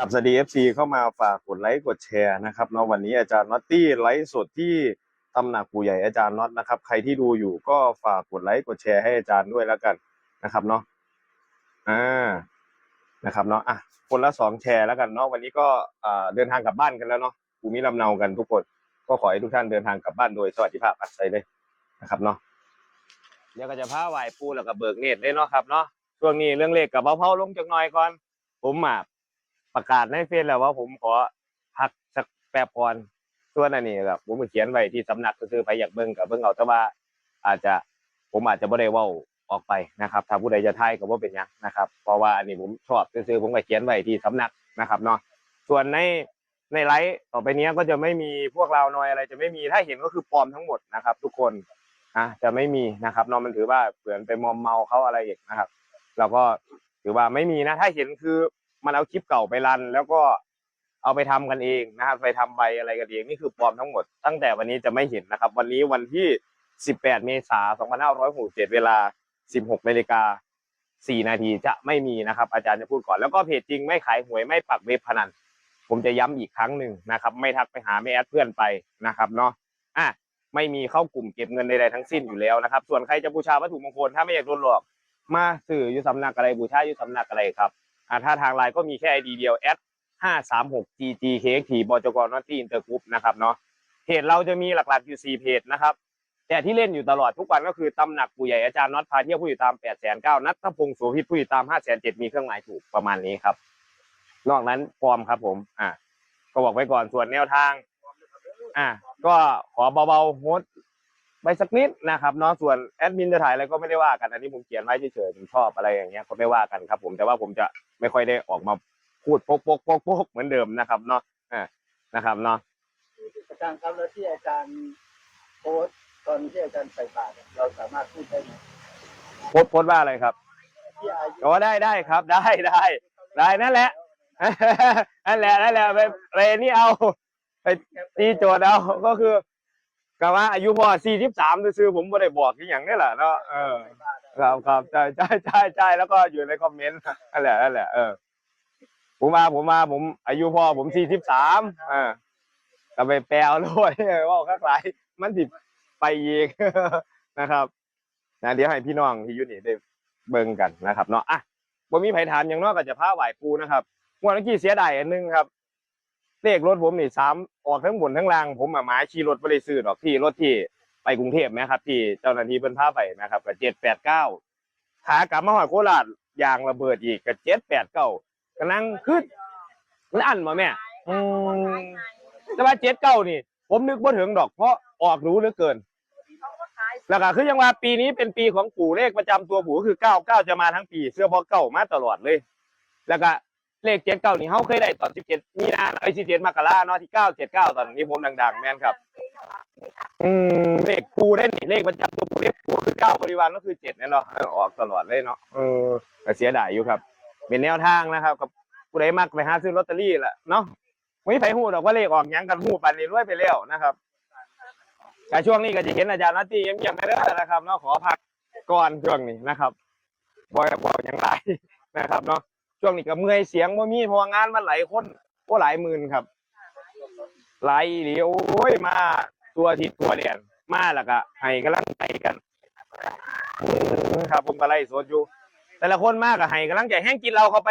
ครับสวัสดี FC เข้ามาฝากกดไลค์กดแชร์นะครับเนาะวันนี้อาจารย์น็อตตี้ไลฟ์สดที่ตำหนักปู่ใหญ่อาจารย์น็อตนะครับ ใครที่ดูอยู่ก็ฝากกดไลค์กดแชร์ให้อาจารย์ด้วยแล้วกันนะครับเนาะอ่านะครับเนาะอะคนละสองแชร์แล้วกันเนาะวันนี้ก็เดินทางกลับบ้านกันแล้วเนาะภูมิลำเนากันทุกคนก็ขอให้ทุกท่านเดินทางกลับบ้านโดยสวัสดิภาพอัศยเลยนะครับเนาะเดี๋ยวก็จะพาไหวปูแล้วก็เบิกเนตรได้เนาะครับเนาะช่วงนี้เรื่องเลขกับเผาๆลงจักหน่อยก่อน ผมอะ ประกาศในเฟซแล้วว่าผมขอพักสักแป๊บก่อนส่วนอันนี้ครับผมเขียนไว้ที่สำนักซื้อไปอยากเบิ่งกับเบิ่งเอาแต่ว่าอาจจะผมอาจจะบ่ได้ว้าออกไปนะครับ ถ้าผู้ใดจะทายก็บ่เป็นยังนะครับ เพราะว่าอันนี้ผมชอบซื้อผมก็เขียนไว้ที่สำนักนะครับเนาะส่วนในในไลฟ์ต่อไปนี้ก็จะไม่มีพวกเราหน่อยอะไร จะไม่มีถ้าเห็นก็คือปลอมทั้งหมดนะครับ ทุกคนอะจะไม่มีนะครับนาะมันถือว่าเปลือนไปมอมเมาเขาอะไรอีกนะครับ เราก็ถือว่าไม่มีนะ ถ้าเห็นคือ มันเอาคลิปเก่าไปรัน แล้วก็เอาไปทำกันเองนะครับไปทำใบอะไรกันเองนี่คือปลอมทั้งหมด ตั้งแต่วันนี้จะไม่เห็นนะครับ วันนี้วันที่ 18 เมษายน2567 เวลา 16นาฬิกา4นาทีจะไม่มีนะครับ อาจารย์จะพูดก่อนแล้วก็เพจจริงไม่ขายหวยไม่ปักเว็บพนันผมจะย้ำอีกครั้งหนึ่งนะครับ ไม่ทักไปหาไม่แอดเพื่อนไปนะครับเนาะอะไม่มีเข้ากลุ่มเก็บเงินใดๆทั้งสิ้นอยู่แล้วนะครับ ส่วนใครจะบูชาวัตถุมงคลถ้าไม่อยากโดนหลอก มาสื่ออยู่สำนักอะไรบูชาอยู่สำนักอะไรครับ อ่าถ้าทางไลน์ก็มีแค่ไอดีเดียวแอดห้าสามหก ggkxt บจกนอตตี้อินเตอร์กรุ๊ปนะครับเนาะเพจเราจะมีหลักๆอยู่สี่เพจนะครับ แต่ที่เล่นอยู่ตลอดทุกวันก็คือตำหนักปู่ใหญ่อาจารย์น็อตพาเที่ยวผู้ติดตามแปดแสนเก้านัทพงศ์โสภิตผู้ติดตามห้าแสนเจ็ดมีเครื่องหมายถูกประมาณนี้ครับ นอกนั้นฟอร์มครับผมอ่าก็บอกไว้ก่อนส่วนแนวทาง อ่าก็ขอเบาๆโฮส ไปสักนิดนะครับเนาะส่วนแอดมินจะถ่ายอะไรก็ไม่ได้ว่ากันอันนี้ผมเขียนไว้เฉยๆผมชอบอะไรอย่างเงี้ยก็ไม่ว่ากันครับ ผมแต่ว่าผมจะไม่ค่อยได้ออกมาพูดโป๊กโป๊กโป๊กโป๊กเหมือนเดิมนะครับเนาะอ่านะครับเนาะอาจารย์ครับแล้วที่อาจารย์โพสต์ตอนที่อาจารย์ใส่บาตรเนี่ยเราสามารถพูดได้ไหมโพสต์โพสต์ว่าอะไรครับที่อายุอ๋อได้ได้ครับได้ได้ได้นั่นแหละนั่นแหละนั่นแหละไปไปนี่เอาไปตีโจทย์เอาก็คือ ก็ว่าอายุพอสี่สิบสามซื้อผมไม่ได้บอกที่อย่างนี้แหละเนาะเออครับครับใช่ใช่ใช่ใช่แล้วก็อยู่ในคอมเมนต์นั่นแหละนั่นแหละเออผมมาผมมาผมอายุพ่อผมสี่สิบสามอ่าก็ไปแปลด้วยว่าข้างหลายมันติดไปอีกนะครับนะเดี๋ยวให้พี่น้องที่อยุนี่ได้เบิ่งกันนะครับเนาะอะบ่มีไผถามอย่างน้อยก็จะพาไหวปูนะครับงวดเมื่อกี้เสียดายอันหนึงครับ เลขรถผมนี่สามออกทั้งบนทั้งล่างผมอะหมาขี่รถไปเลยซื้อดอกที่รถที่ไปกรุงเทพนะครับ ที่เจ้าหน้าที่เพิ่นพาไปนะครับก็เจ็ดแปดเก้าขากลับมาหอยโคราชยางระเบิดอีกก็เจ็ดแปดเก้ากำลังขึ้นมันอันมาแม่อืมแต่ว่าเจ็ดเก้านี่ ผมนึกบ่ถึงดอกเพราะออกรู้เหลือเกินแล้วก็คือยังว่าปีนี้เป็นปีของปู่เลขประจำตัวปู่ก็คือเก้าเก้าจะมาทั้งปี เสื้อพอเก้ามาตลอดเลย แล้วก็ เลขเจ็ดเก้านี่เขาเคยได้ตอนสิบเจ็ดมีนาไอ้สิบเจ็ดมกราเนาะที่เก้าเจ็ดเก้าตอนนี้ผมดังๆ แม่นครับ อืมเลขปูได้นี่เลขประจำตัวปูเลขปูคือเก้าบริวารก็คือเจ็ดเนี่ยเนาะเออออกตลอดเลยเนาะเออแต่เสียดายอยู่ครับ เป็นแนวทางนะครับกับผู้ใดมักไปหาซื้อลอตเตอรี่แหละเนาะไม่มีใครหูดอกว่าเลขออกหยังกันหูปันนี้รวยไปแล้วนะครับแต่ช่วงนี้ก็จะเห็นอาจารย์นัตตี้เงียบๆไปแล้วนะครับเนาะขอพักก่อนช่วงนี้นะครับบอยบอกอย่างไรนะครับเนาะ ช่วงนี้ก็เมื่อยเสียงว่ามีเพราะว่างานมันหลายคนก็หลายหมื่นครับ หลายอีหลีโอ้ยมาตัวทิศตัวเดียนมาแล้วก็ให้กำลังใจกันครับ ผมก็ไล่สดอยู่ แต่ละคนมากก็ให้กำลังใจแห้งกินเราเข้าไป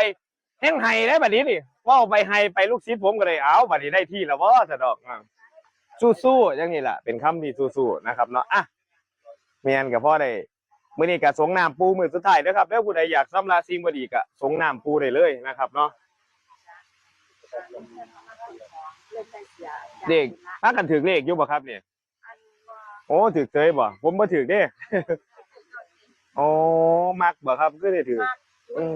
แห้งไห้ได้บัดนี้นี่ว่าไปให้ไปลูกศิษย์ผมก็เลยเอาบัดนี้ได้ที่แล้วว่าสะดอกสู้ๆอย่างนี้แหละเป็นคำดีสู้ๆนะครับเนาะอะเมียนกับพ่อได้ มื้อนี้ก็สงน้ำปูมือสุดท้ายนะครับแล้วผู้ใดอยากสำราสิ่งบ่ดีก็สงน้ำปูได้เลยนะครับเนาะเด็กถ้ากันถือเลขอยู่บ่ครับเนี่ยโอ้ถือเคยบ่ผมบ่ถือเด้โอ้มักบ่ครับก็ได้ถืออืม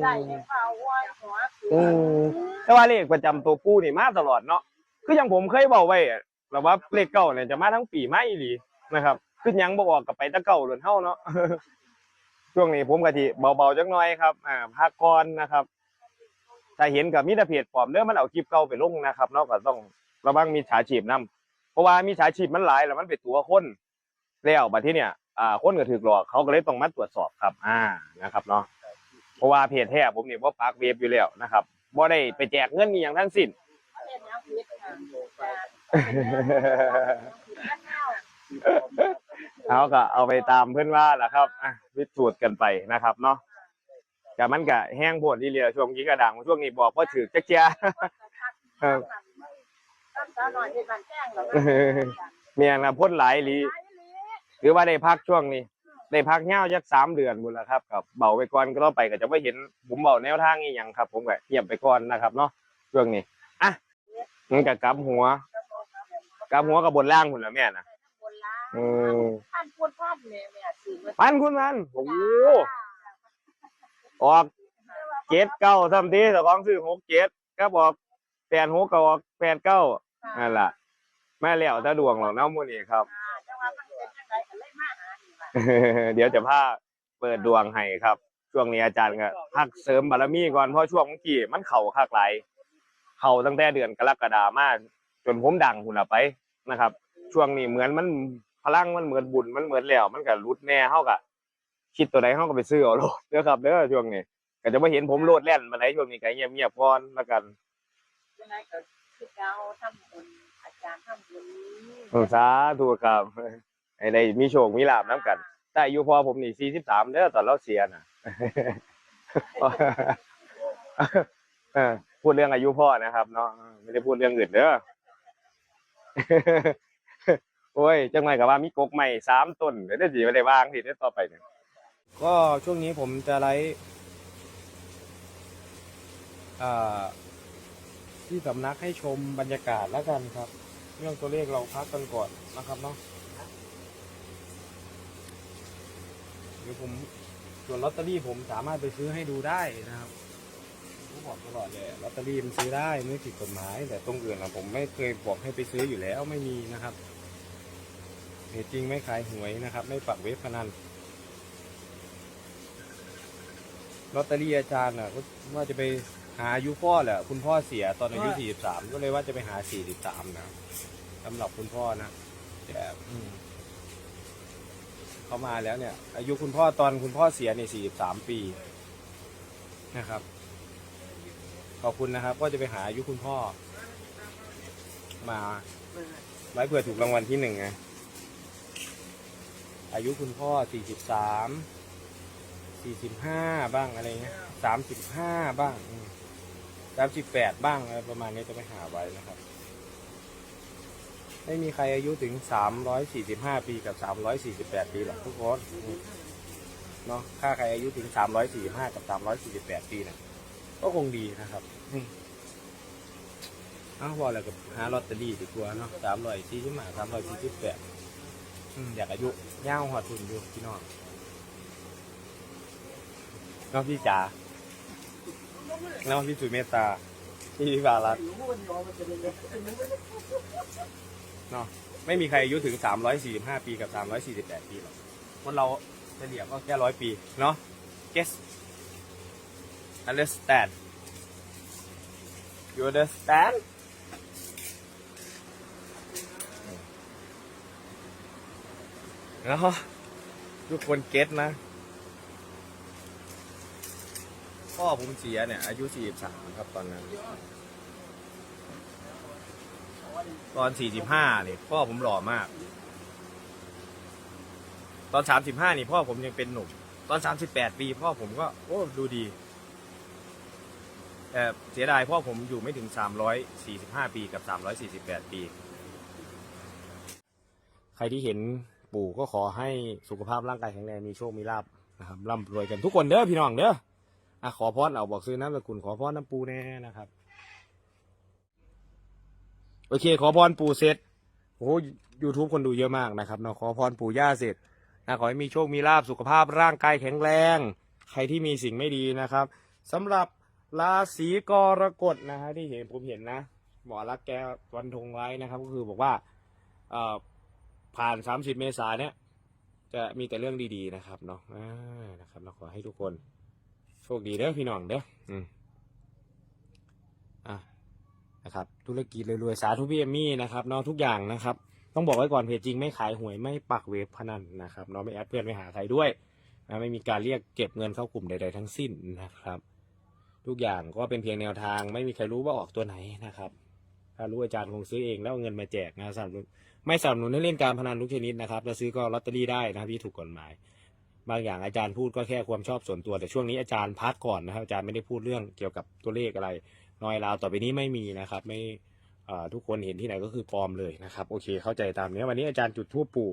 อืมแต่ว่าเลขประจำตัวปู่นี่มาตลอดเนาะคืออย่างผมเคยบอกไว้อะแล้วว่าเลขเก้าเนี่ยจะมาทั้งปีมาอีหลีนะครับคือหยังบ่ออกกับไปแตะเก้าหล่นเฮาเนาะ ช่วงนี้ผมก็สิเบาๆจักหน่อยครับอ่าพักก่อนนะครับถ้าเห็นกับมีแต่เพจปลอมเด้อมันเอาคลิปเก่าไปลงนะครับเนาะก็ต้องระวังมีฉาชีพนํเพราะว่ามีฉาชีพมันหลายแล้วมันเป็นตัวคนแล้วบัดที่เนี่ยอ่าคนก็ถูกหลอกเขาก็เลยต้องมาตรวจสอบครับ อ่านะครับเนาะเพราะว่าเพจแท้ผมเนี่บ่ปักเว็บอยู่แล้วนะครับบ่ได้ไปแจกเงินอย่างทั้งสิ้น เล่นน้ำพิษค่ะเขาก็เอาไปตามเพื่อนว่าแหละครับอะพิสูจน์กันไปนะครับเนาะแต่มันก็แห้งโพดที่เรียช่วงนี้กระดังช่วงนี้บอกว่าถือจักเจียครับตั้งตาหน่อยที่มันแจ้งเราเมียนะพ่นหลายอีหลีหรือว่าได้พักช่วงนี้ได้พักเงาจักสามเดือนบุญแล้วครับกับเบาไปก่อนก็ต่อไปก็จะไม่เห็นผมเบาแนวทางอีหยังครับ ผมก็เงียบไปก่อนนะครับเนาะช่วงนี้อะมันก็กลับหัวกลับหัวกับบนล่างคุณแล้วแม่นะบนล้าง อืมท่านพูดพลาดเนี่ยแม่สื่อมาพันคุณพันโอ้โหออกเจ็ดเก้าทำทีแต่ของซื้อหกเจ็ดก็บอกแปดหกก็ออกแปดเก้านั่นแหละแม่แล้วถ้าดวงหรอกเน้องมูนี่ครับจังหวะมันเป็นจังไรกันเลยมาหานี่ว่าเดี๋ยวจะพาเปิดดวงให้ครับ ช่วงนี้อาจารย์ก็พักเสริมบารมีก่อนเพราะช่วงเมื่อกี้มันเข่าคักไหลายเข่าตั้งแต่เดือนกรกฎามาจนผมดังหุ่นละไปนะครับ ช่วงนี้เหมือนมัน พลังมันเหมือนบุญมันเหมือนแล้ว มันก็รุดแน่เฮากะคิดตัวใดเฮาก็ไปซื้อเอาโลดเด้อครับเด้อช่วงนี้ก็จะไม่เห็นผมโลดแล่นมาไหนใดช่วงนี้ก็เงียบๆก่อนแล้วกันจังไรก็คือเราทำบุญอาจารย์ทำบุญโอ้สาธุครับให้ได้มีโชคมีลาบน้ำกัน แต่อายุพอผมนี่43เด้อตอนเราเสียน่ะเออพูดเรื่องอายุพ่อนะครับเนาะไม่ได้พูดเรื่องอื่นเด้อ โอ้ยจังไรกับว่ามีกกใหม่สามต้นเดี๋ยวได้สิไม่ได้วางทีได้ต่อไปเนี่ยก็ช่วงนี้ผมจะไลฟ์อ่ที่สำนักให้ชมบรรยากาศแล้วกันครับ เรื่องตัวเลขเราพักกันก่อนนะครับเนาะเดี๋ยวผมส่วนลอตเตอรี่ผมสามารถไปซื้อให้ดูได้นะครับผมบอกตลอดเลยลอตเตอรี่มันซื้อได้ไม่ผิดกฎหมาย แต่ตรงอื่นนะผมไม่เคยบอกให้ไปซื้ออยู่แล้วไม่มีนะครับ เหตุจริงไม่ขายหวยนะครับ ไม่ปักเว็บพนันลอตเตอรี่อาจารย์น่ะก็ว่าจะไปหาอายุพ่อแหละคุณพ่อเสียตอนอายุ 43 ก็เลยว่าจะไปหา 43 นะสำหรับคุณพ่อนะแต่อืมเขามาแล้วเนี่ย อายุคุณพ่อตอนคุณพ่อเสียเนี่ย43 ปีนะครับ ขอบคุณนะครับ ก็จะไปหาอายุคุณพ่อ มาไว้เผื่อถูกรางวัลที่หนึ่งไง อายุคุณพ่อ 43 45 บ้างอะไรเงี้ย35 บ้างอืม38 บ้างอะไรประมาณนี้จะไปหาไว้นะครับ ไม่มีใครอายุถึง 345 ปีกับ 348 ปีหรอกทุกคนเนาะถ้าใครอายุถึง 345 กับ 348 ปีเนี่ยก็คงดีนะครับอ้าวบอกแล้วกับหาลอตเตอรี่ดีกว่าเนาะสามร้อยสี่สิบห้าสามร้อยสี่สิบแปด อยากอายุย่างหัวทุนอยู่พี่น้องน้องพี่จ๋าน้องพี่สุเมตตาพี่วิบารัตน์เนาะไม่มีใครอายุถึงสามร้อยสี่สิบห้าปีกับสามร้อยสี่สิบแปดปีหรอกคนเราเฉลี่ยก็แค่ร้อยปีเนาะ guess understand you understand แล้วทุกคนเก็ตนะ พ่อผมเสียเนี่ย อายุ 43 ครับตอนนั้น ตอน 45เนี่ยพ่อผมหล่อมาก ตอน 35 นี่พ่อผมยังเป็นหนุ่ม ตอน 38 ปี พ่อผมก็ โอ้ ดูดีแต่เสียดายพ่อผมอยู่ไม่ถึง 345 ปีกับ 348 ปี ใครที่เห็น ปู่ก็ขอให้สุขภาพร่างกายแข็งแรงมีโชคมีลาบนะครับร่ำรวยกันทุกคนเด้อพี่น้องเด้ออะขอพรเอาบอกซื้อน้ำสกุลขอพรน้ำปูแน่นะครับ โอเค ขอพรปู่เสร็จโอ้ยูทูบคนดูเยอะมากนะครับเนาะขอพรปู่ย่าเสร็จนะขอให้มีโชคมีลาบสุขภาพร่างกายแข็งแรง ใครที่มีสิ่งไม่ดีนะครับสำหรับราศีกรกฎนะฮะที่เห็นผมเห็นนะหมอรักแกวันทงไว้นะครับ ก็คือบอกว่าเอ่อ ผ่าน 30 เมษายนเนี่ยจะมีแต่เรื่องดีๆนะครับเนาะอ่านะครับเราขอให้ทุกคนโชคดีเด้อพี่น้องเด้ออืมอะนะครับ ธุรกิจรวยๆสาธุพี่เอมี่นะครับเนาะทุกอย่างนะครับ ต้องบอกไว้ก่อนเพจจริงไม่ขายหวยไม่ปักเว็บพนันนะครับเนาะไม่แอดเพื่อนไม่หาใครด้วยนะไม่มีการเรียกเก็บเงินเข้ากลุ่มใด ๆ ทั้งสิ้นนะครับ ทุกอย่างก็เป็นเพียงแนวทาง ไม่มีใครรู้ว่าออกตัวไหนนะครับ ถ้ารู้อาจารย์คงซื้อเองแล้วเงินมาแจกนะสนับสนุน ไม่สนับสนุนให้เล่นการพนันทุกชนิดนะครับจะซื้อก็ลอตเตอรี่ได้นะครับที่ถูกกฎหมาย บางอย่างอาจารย์พูดก็แค่ความชอบส่วนตัว แต่ช่วงนี้อาจารย์พักก่อนนะครับอาจารย์ไม่ได้พูดเรื่องเกี่ยวกับตัวเลขอะไรน้อยลาวต่อไปนี้ไม่มีนะครับ ไม่ทุกคนเห็นที่ไหนก็คือปลอมเลยนะครับ โอเค เข้าใจตามนี้วันนี้อาจารย์จุดทูปปู่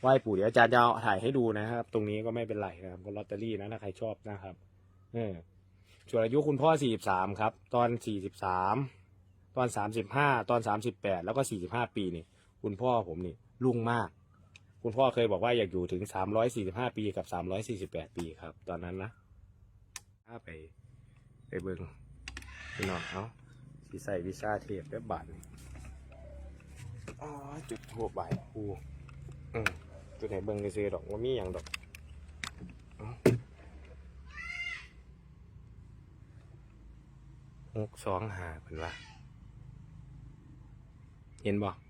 ไหว้ปู่เดี๋ยวอาจารย์จะเอาถ่ายให้ดูนะครับ ตรงนี้ก็ไม่เป็นไรนะครับก็ลอตเตอรี่นะถ้าใครชอบนะครับเออส่วนอายุคุณพ่อ43ครับ ตอน43ตอน35ตอน38แล้วก็45ปีนี่ คุณพ่อผมนี่รุ่งมาก คุณพ่อเคยบอกว่าอยากอยู่ถึง345ปีกับ348ปีครับ ตอนนั้นนะถ้าไป ไปเบิ่งพี่น้องเอาสีใส่วิชาเทปแบบบาทนี่อ๋อจุดทั่วใบายปูอืมจุดไหนเบิ่งซื้อดอกว่ามีอย่างดอกหกสองหาเป็นว่า เห็นบ่ห้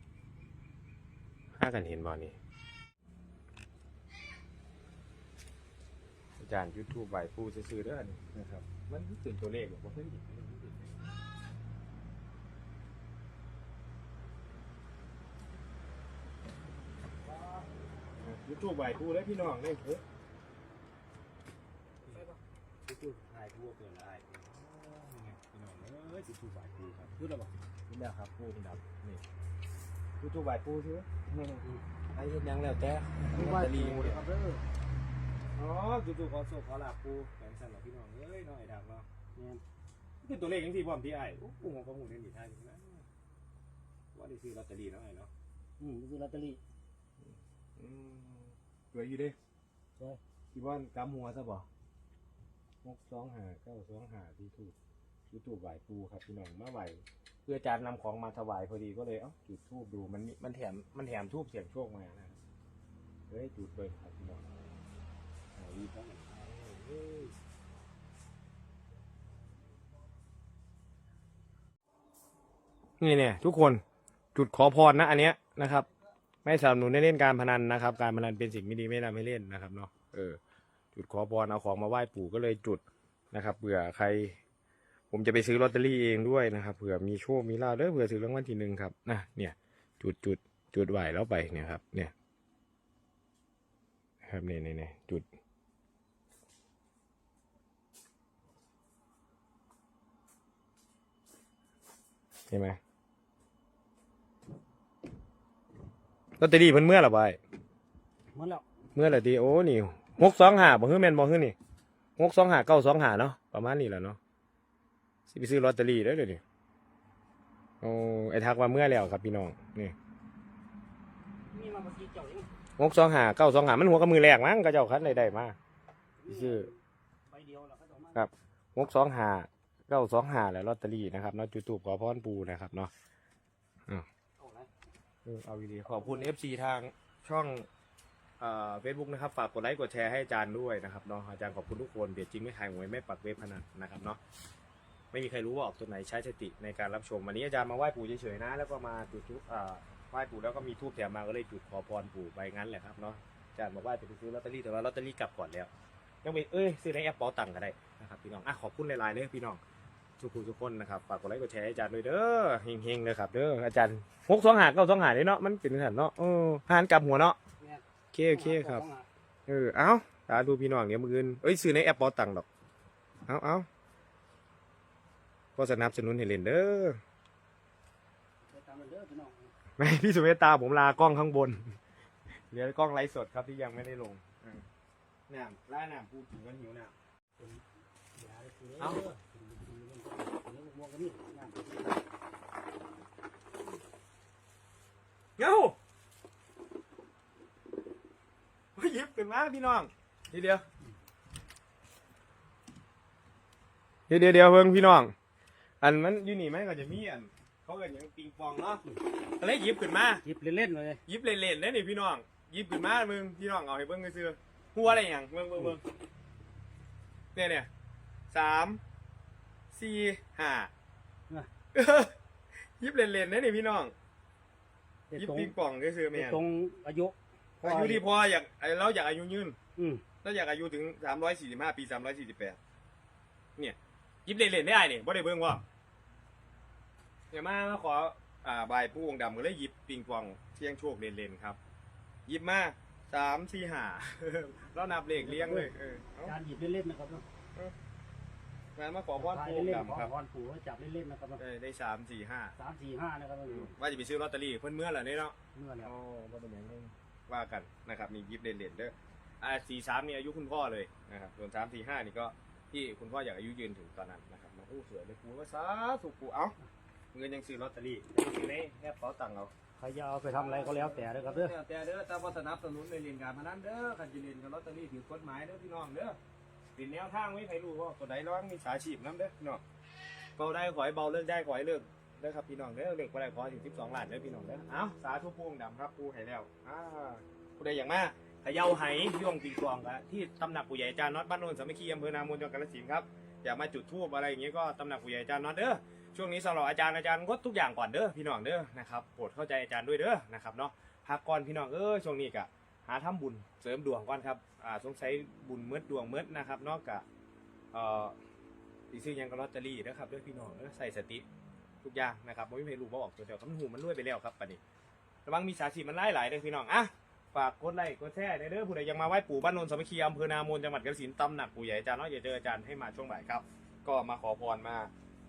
ากันเห็นบ่นี่อาจารย์ยูทูบใบปูซื้อๆเด้อนี่นะครับ มันตื่นตัวเลขบอกว่าเพิ่นหยิบยูทูบใบปูแล้วพี่น้องเล่นเถอะยูทูบถ่ายทั่วเกินได้พี่น้องเอ้ยยูทูบใบปูครับพูดแล้วบอกพูดแล้วครับปูพี่ดำนี่ ยูทูบใบปูซื้อไอ้เห็นยังแล้วแต่ผู้ลอไหว้ตเตอรี่ปู่เนี่ยนะครับเด้ออ๋อจู่ๆขอโศกขอลาบปูแขนสั่นหรอพี่น้องเอ้ยน้อยดักเนาะเนี่ยคือตัวเลขยังสี่พร้อมที่ไอ้โอ้โหผมก็หูเล่นดีท่าอยู่นะว่าได้ซื้อลอตเตอรี่เนาะไอ้เนาะอืมซื้อลอตเตอรี่อืมสวยอยู่เด้สวยคิดว่ากำหัวซะบ่หกสองหาเก้าสองหาที่ถูกยูทูบไหวปูครับพี่น้องมาไหว เพื่ออาจารย์นำของมาถวายพอดีก็เลยเอ้าจุดทูบดูมันมีมันแถมมันแถมทูบเสียงโชคมานะเฮ้ยจุดเลยครับพี่น้องอ่าดีครับเฮ้ยนี่เนี่ยทุกคนจุดขอพรนะ อันเนี้ยนะครับ ไม่สนับสนุนให้เล่นการพนันนะครับ การพนันเป็นสิ่งไม่ดีไม่นำให้เล่นนะครับเนาะเออ จุดขอพรเอาของมาไหว้ปู่ก็เลยจุดนะครับเผื่อใคร ผมจะไปซื้อลอตเตอรี่เองด้วยนะครับเผื่อมีโชคมีลาภเด้อเผื่อซื้อรางวัลที่หนึ่งครับนะเนี่ย จุดจุดจุดไหวแล้วไปเนี่ยครับ เนี่ยครับเนี่ยเนี่ยเนี่ยจุดเห็นไหมลอตเตอรี่เพิ่นเมื่อหรอไปหมดแล้วเมื่อไหร่ดีโอ้นี่หกสองหาบ่ฮื้อแม่นบ่ฮื้อนี่หกสองหาเก้าสองหาเนาะประมาณนี้แหละเนาะ สิไปซื้อลอตเตอรี่ได้เลยดิโอ้ไอ้ทักว่าเมื่อแล้วครับพี่น้องนี่มีมาเมื่อกี้เจ้าเองหกสองหาเก้าสองหามันหัวกับมือแรกมั้งก็เจ้าคันได้ได้มาชื่อใบเดียวแล้วก็ต้องมาครับหกสองหาเก้าสองหาแหละลอตเตอรี่นะครับเนาะจุดตูบขอพรปูนะครับเนาะเอาไรเออเอาดีๆขอบคุณ FC ทางช่องเฟซบุ๊กนะครับ ฝากกดไลค์กดแชร์ให้อาจารย์ด้วยนะครับเนาะอาจารย์ขอบคุณทุกคนเบียดจริงไม่ขายหวยไม่ปักเว็บพนันนะครับเนาะ ไม่มีใครรู้ว่าออกตัวไหนใช้สติในการรับชมวันนี้อาจารย์มาไหว้ปู่เฉยๆนะ แล้วก็มาจุดทูปอ่าไหว้ปู่แล้วก็มีทูบแถมมาก็เลยจุดขอพรปู่ไปงั้นแหละครับเนาะอาจารย์บอกว่าจะไปซื้อลอตเตอรี่แต่ว่าลอตเตอรี่กลับก่อนแล้วยังไปเอ้ยซื้อในแอปเป๋าตังก็ได้นะครับพี่น้องอะขอบคุณหลายๆเลยพี่น้องทุกคนทุกคนนะครับฝากกดไลค์กดแชร์อาจารย์ด้วยเด้อเฮงๆเลยครับเด้ออาจารย์หกสองหาเก้าสองหาเด้เนาะมันเป็นสันเนาะเออหานกลับหัวเนาะโอเคโอเคครับเออเอาตาดูพี่น้องเดี๋ยมืออื่นเอ้ยซื้อในแอปเป๋าตังค์ดอกเอาเอา ก็สนับสนุนให้เล่นเด้อไปตามมันเด้อพี่น้องไม่พี่สุเมตตาผมลากล้องข้างบน เหลือกล้องไลฟ์สดครับที่ยังไม่ได้ลงเออน้ำล่าน้ำพูดถึงกันหิวน้อย่าได้ซื้อเอ้าเด้อซื้อเงินซื้อเงินมองกันนี่งานำเอ้าเฮ้ยหยิบขึ้นมาพี่น้องทีเดียวเดี๋ยวเดี๋ยวเดี๋ยวเพิ่งพี่น้อง อันมันอยู่นี่ไหมก็จะมีอัน เขาเกิดอย่างปิงปองเนาะก็เลยหยิบขึ้นมา หยิบเล่นๆเลยหยิบเล่นๆได้นี่พี่น้องหยิบขึ้นมามึงพี่น้องเอาให้เบิ่งซื่อๆหัวอะไรอย่างเบิ่งเบิ่งเบิ่งเนี่ยเนี่ยสามสี่ห้าหยิบเล่นๆได้นี่พี่น้องแต่หยิบตรงปิงปองซื่อๆแม่นตรงอายุอายุที่พออยากเราอยากอายุยืนอืมเราอยากอายุถึงสามร้อยสี่สิบห้าปีสามร้อยสี่สิบแปดเนี่ยยิบเล่นๆได้นี่บ่ได้เบิ่งว่า เดี๋ยวมามาขออ่าบายผู้วงดำก็เลยหยิบปิงปองเที่ยงโชคเล่นๆครับหยิบมาสามสี่ห้า แล้วนับเลขเลี้ยงเลยเออเอาอาจารย์หยิบเล่นๆนะครับเนาะงานมาขอพรถ่ายผู้วงเล่นๆขอดำครับพรปู่ให้จับเล่นๆนะครับเนาะได้ได้สามสี่ห้าสามสี่ห้านะครับว่าจะไปซื้อลอตเตอรี่เพิ่นเมื่อไหร่เนาะ เมื่อแล้วอ๋อบ่เป็นอย่างนี้ว่ากันนะครับนี่ยิบเด่นๆเด้ออ่าสี่สามนี่อายุคุณพ่อเลยนะครับส่วนสามสี่ห้านี่ก็ที่คุณพ่ออยากอายุยืนถึงตอนนั้นนะครับมาโอ้สวยเลยกูว่าสาธุกูเอ้า เงินยังซื้อลอตเตอรี่ยังซื้อในแอปเป๋าตังค์เอาใครจะเอาไปทำอะไรก็แล้วแต่นะครับเด้อแต่เด้อแต่ว่าสนับสนุนในเรียนการพนันเด้อคันจะเรียนกับลอตเตอรี่ถือกฎหมายเด้อพี่น้องเด้อเป็นแนวทางไว้ใครรู้ว่าตัวใดร้องมีสาชีพน้ำเด้อพี่น้องเบาได้ขอให้เบาเลิกได้ขอให้เลิกเด้อครับพี่น้องเด้อเลิกบ่ได้ขอให้ถึงสิบสองล้านเด้อพี่น้องเด้อเอ้าสาธุพวงดำครับปูให้แล้วอ่าผู้ใดอย่างมากเขย่าไหย่วงปิงปองครับที่ตำหนักปู่ใหญ่จานน็อตบ้านโนนสามัคคีอำเภอนามนจังหวัดกาฬสินธุ์ครับอยากมาจุดธูปอะไรอย่างเงี้ยก็ตำหนักปู่ใหญ่จานน็อตเด้อ ช่วงนี้สำหรับอาจารย์อาจารย์งดทุกอย่างก่อนเด้อพี่น้องเด้อนะครับโปรดเข้าใจอาจารย์ด้วยเด้อนะครับเนาะพักก่อนพี่น้องเอ้ยช่วงนี้กะหาทำบุญเสริมดวงก่อนครับอ่าสงสัยบุญเมืดดวงเมืดนะครับนอกจากเอ่อสีซื้อยังกับลอตเตอรี่นะครับเด้วยพี่น้องเด้อใส่สติทุกอย่างนะครับไม่มีใครรู้ว่าออกตัวเดียวครับมันหูมันรวยไปแล้วครับปันนี้ระวังมีสาชีมันไล่หลายเด้อพี่น้องอะฝากกดไลค์กดแชร์ในเด้อผู้ใดยังมาไหว้ปู่บ้านนนสามัคคีอำเภอนามนจังหวัดกาฬสินธุ์ตำหนักปู่ใหญ่อาจารย์น้อยอย่าเจออาจารย์ให้มาช่วงบ่ายครับ ก็มาขอพรมา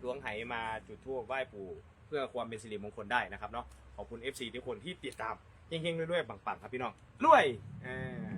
ล้วงไหมาจุดธูปไหว้ปู่ เพื่อความเป็นสิริมงคลได้นะครับเนาะขอบคุณ FC ทุกคนที่ติดตามเฮงๆรวยๆปังๆครับพี่น้องรวยอ่า